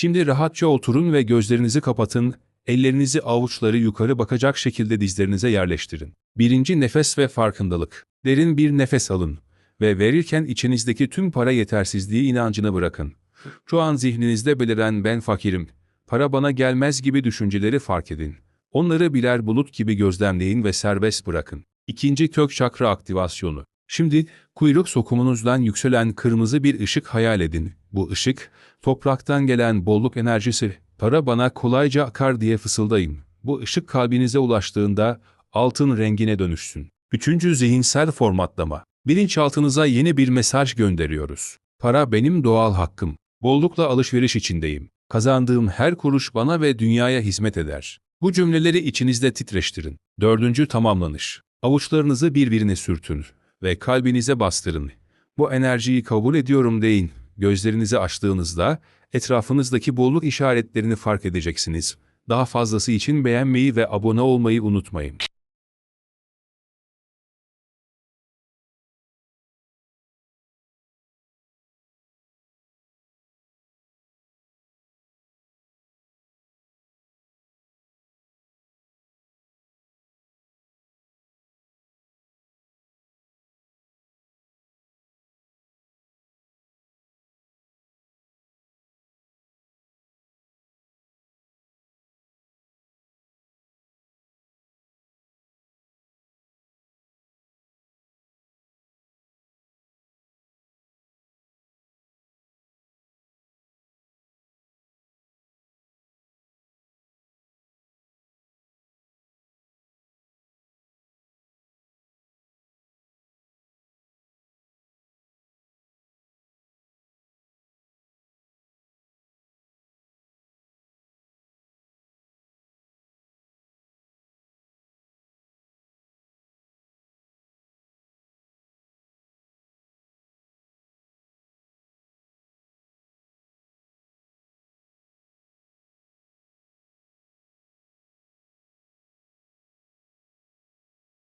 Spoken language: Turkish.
Şimdi rahatça oturun ve gözlerinizi kapatın, ellerinizi avuçları yukarı bakacak şekilde dizlerinize yerleştirin. Birinci nefes ve farkındalık. Derin bir nefes alın ve verirken içinizdeki tüm para yetersizliği inancını bırakın. Şu an zihninizde beliren ben fakirim, para bana gelmez gibi düşünceleri fark edin. Onları birer bulut gibi gözlemleyin ve serbest bırakın. İkinci kök çakra aktivasyonu. Şimdi kuyruk sokumunuzdan yükselen kırmızı bir ışık hayal edin. Bu ışık, topraktan gelen bolluk enerjisi, para bana kolayca akar diye fısıldayın. Bu ışık kalbinize ulaştığında altın rengine dönüşsün. Üçüncü zihinsel formatlama. Bilinçaltınıza yeni bir mesaj gönderiyoruz. Para benim doğal hakkım. Bollukla alışveriş içindeyim. Kazandığım her kuruş bana ve dünyaya hizmet eder. Bu cümleleri içinizde titreştirin. Dördüncü tamamlanış. Avuçlarınızı birbirine sürtün ve kalbinize bastırın. Bu enerjiyi kabul ediyorum deyin. Gözlerinizi açtığınızda etrafınızdaki bolluk işaretlerini fark edeceksiniz. Daha fazlası için beğenmeyi ve abone olmayı unutmayın.